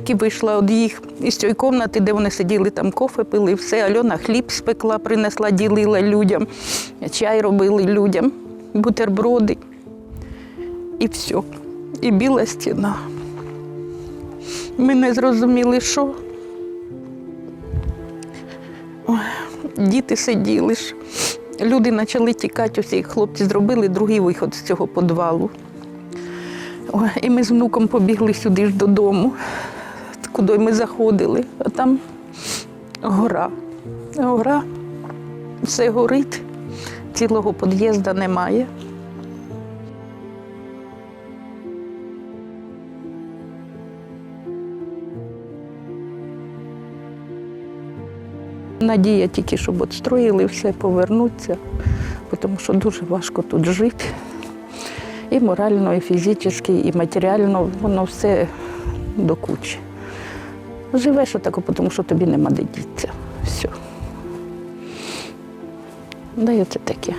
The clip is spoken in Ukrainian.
тільки вийшла від їх із цієї кімнати, де вони сиділи, там кофе пили, все. Альона хліб спекла, принесла, ділила людям, чай робили людям, бутерброди. І все. І біла стіна. Ми не зрозуміли, що. Діти сиділи ж. Люди почали тікати, усі хлопці зробили другий виход з цього підвалу. І ми з внуком побігли сюди ж додому, куди ми заходили, а там гора. Гора, все горить, цілого під'їзду немає. Надія тільки, щоб відстроїли все, повернуться, тому що дуже важко тут жити. І морально, і фізично, і матеріально, воно все до кучі. Живеш отако, тому що тобі нема де діться. Все. Дається таке.